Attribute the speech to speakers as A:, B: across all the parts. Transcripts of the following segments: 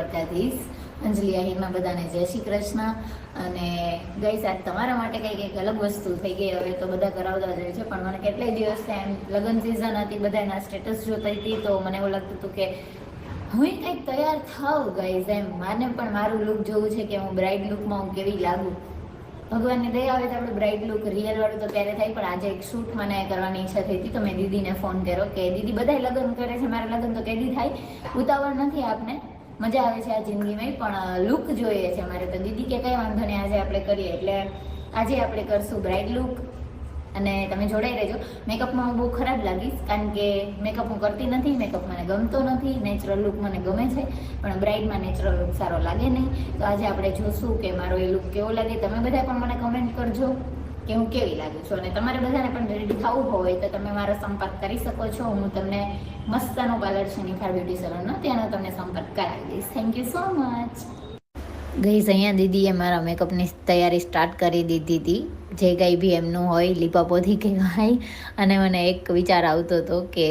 A: દ્વારકાધીશ. અંજલિ આહિરમાં બધાને જય શ્રી કૃષ્ણ. અને ગઈ આજ તમારા માટે કંઈક એક અલગ વસ્તુ થઈ ગઈ. હવે તો બધા કરાવતા જ છે. પણ મને કેટલાય દિવસથી એમ લગ્ન સિઝન હતી, બધાના સ્ટેટસ જોતી હતી. તો મને એવું લાગતું હતું કે હું કંઈક તૈયાર થાઉં ગઈ એમ. માને પણ મારું લુક જોવું છે કે હું બ્રાઇડ લુકમાં હું કેવી લાગું. ભગવાનની દયા આવે તો આપણે બ્રાઇડ લુક રિયલ વાળું તો ત્યારે થાય, પણ આજે એક શૂટ મને કરવાની ઈચ્છા થઈ હતી તો મેં દીદીને ફોન કર્યો કે દીદી બધાય લગ્ન કરે છે, મારા લગ્ન તો કેદી થાય. ઉતાવળ નથી આપને. મજા આવે છે આ જિંદગીમાં પણ લુક જોઈએ છે મારે તો. દીદી કે કઈ વાંધો નહીં, આજે આપણે કરીએ. એટલે આજે આપણે કરશું બ્રાઇડ લુક અને તમે જોડાઈ રહેજો. મેકઅપમાં હું બહુ ખરાબ લાગીશ, કારણ કે મેકઅપ હું કરતી નથી મેકઅપ મને ગમતો નથી. નેચરલ લુક મને ગમે છે, પણ બ્રાઇડમાં નેચરલ લુક સારો લાગે નહીં. તો આજે આપણે જોશું કે મારો એ લુક કેવો લાગે. તમે બધા પણ મને કમેન્ટ કરજો કે હું કેવી લાગુ છું. અને તમારે બધાને પણ રેડી થવું હોય તો તમે મારો સંપર્ક કરી શકો છો. હું તમને મસ્તાનો પાર્લર છે નિખાર બ્યુટી સલોનનો ત્યાંનો તમે કરાવી દઈશ. થેન્ક યુ સો મચ ગઈ અહીંયા દીદીએ મારા મેકઅપની તૈયારી સ્ટાર્ટ કરી દીધી હતી. જે કંઈ બી એમનું હોય, લીપાપોથી કહેવાય. અને મને એક વિચાર આવતો હતો કે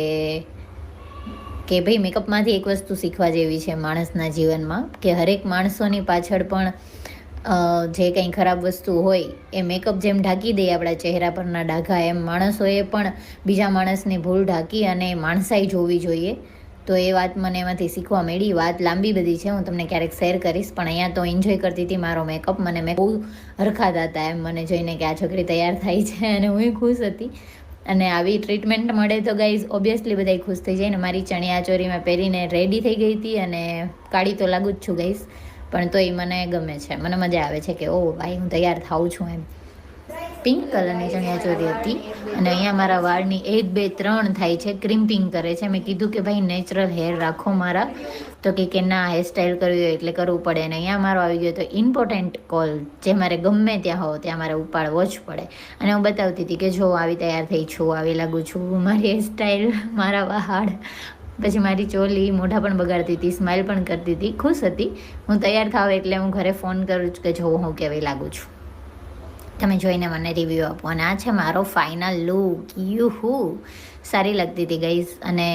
A: કે ભાઈ મેકઅપમાંથી એક વસ્તુ શીખવા જેવી છે માણસના જીવનમાં, કે હરેક માણસોની પાછળ પણ જે કંઈ ખરાબ વસ્તુ હોય, એ મેકઅપ જેમ ઢાંકી દે આપણા ચહેરા પરના ડાઘા, એમ માણસોએ પણ બીજા માણસની ભૂલ ઢાંકી અને માણસાઈ જોવી જોઈએ. તો એ વાત મને એમાંથી શીખવા મળી. વાત લાંબી બધી છે, હું તમને ક્યારેક શેર કરીશ, પણ અહીંયા તો એન્જોય કરતી હતી મારો મેકઅપ મને મેં બહુ હરખાતા હતા એમ, મને જોઈને કે આ છોકરી તૈયાર થાય છે અને હું ખુશ હતી. અને આવી ટ્રીટમેન્ટ મળે તો ગાઈઝ ઓબ્વિયસલી બધા ખુશ થઈ જાય ને. મારી ચણિયા ચોરી મેં પહેરીને રેડી થઈ ગઈ હતી અને કાળી તો લાગુ જ છું ગાઈઝ પણ તો એ મને ગમે છે, મને મજા આવે છે કે ઓ ભાઈ, હું તૈયાર થાઉં છું એમ. પિંક કલરની ચણિયા ચોરી હતી. અને અહીંયા મારા વાળની એક, બે, ત્રણ થાય છે ક્રિમ્પિંગ કરે છે. મેં કીધું કે ભાઈ નેચરલ હેર રાખો મારા. તો કે કે ના હેરસ્ટાઈલ કરવી હોય એટલે કરવું પડે. અને અહીંયા મારો આવી ગયો તો ઇમ્પોર્ટન્ટ કોલ જે મારે ગમે ત્યાં હોવ, ત્યાં મારે ઉપાડવો જ પડે. અને હું બતાવતી હતી કે જો આવી તૈયાર થઈ છું, આવી લાગુ છું, મારી હેરસ્ટાઈલ મારા વાળ. પછી મારી ચોલી મોઢા પણ બગાડતી હતી સ્માઇલ પણ કરતી હતી. ખુશ હતી. હું તૈયાર થાવ એટલે હું ઘરે ફોન કરું છું કે જો હું કેવી લાગુ છું. તમે જોઈને મને રિવ્યૂ આપો અને આ છે. મારો ફાઇનલ લુક યુ હુ સારી લાગતી હતી ગઈઝ અને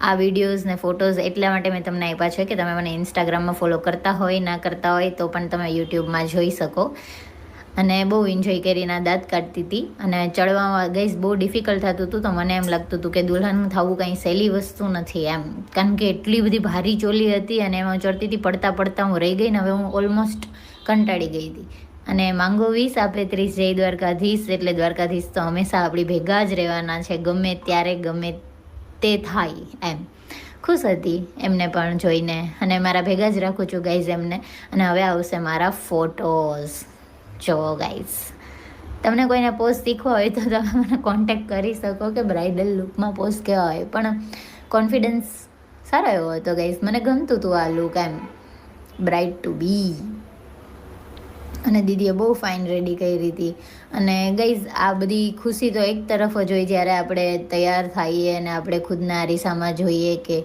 A: આ વિડીયોઝ ને ફોટોઝ એટલા માટે મેં તમને આપ્યા છે કે તમે મને ઇન્સ્ટાગ્રામમાં ફોલો કરતા હોય, ના કરતા હોય તો પણ તમે યુટ્યુબમાં જોઈ શકો. અને બહુ એન્જોય કરીને દાંત કાઢતી હતી. અને ચડવામાં ગઈસ બહુ ડિફિકલ્ટ થતું હતું તો મને એમ લાગતું હતું કે દુલ્હન થવું કંઈ સહેલી વસ્તુ નથી એમ. કારણ કે એટલી બધી ભારી ચોલી હતી અને એમાં ચડતી હતી પડતા પડતા હું રહી ગઈ ને હવે હું ઓલમોસ્ટ કંટાળી ગઈ હતી. અને માંગો વીસ આપે ત્રીસ જય દ્વારકાધીશ, એટલે દ્વારકાધીશ તો હંમેશા આપણી ભેગા જ રહેવાના છે, ગમે ત્યારે, ગમે તે થાય એમ. ખુશ હતી એમને પણ જોઈને, અને મારા ભેગા જ રાખું છું ગાઈઝ એમને. અને હવે આવશે મારા ફોટોઝ જો ગાઈઝ તમને કોઈને પોસ્ટ શીખવો હોય તો તમે મને કોન્ટેક્ટ કરી શકો કે બ્રાઇડલ લુકમાં પોસ્ટ કેવા હોય, પણ કોન્ફિડન્સ સારો એવો હતો ગાઈઝ મને ગમતું હતું આ લુક એમ. બ્રાઇડ ટુ બી અને દીદીએ બહુ ફાઇન રેડી કરી હતી. અને ગઈઝ આ બધી ખુશી તો એક તરફ જ હોય જ્યારે આપણે તૈયાર થઈએ અને આપણે ખુદના અરીસામાં જોઈએ કે,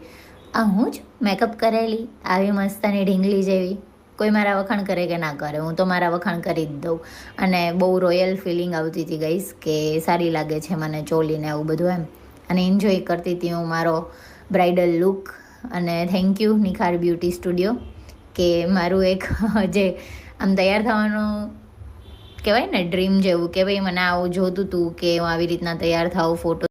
A: આ હું જ મેકઅપ કરેલી? આવી મસ્તાની ઢીંગલી જેવી? કોઈ મારા વખાણ કરે કે ના કરે? હું તો મારા વખાણ કરી જ દઉં. અને બહુ રોયલ ફિલિંગ આવતી હતી ગઈશ કે સારી લાગે છે મને ચોલીને આવું બધું એમ. અને એન્જોય કરતી હતી હું મારો બ્રાઇડલ લુક અને thank you Nikhar beauty studio કે મારું એક જે આમ તૈયાર થવાનો કહેવાય ને ડ્રીમ જેવું કે ભાઈ મને આવું જોતું હતું કે હું આવી રીતના તૈયાર થાઉં ફોટો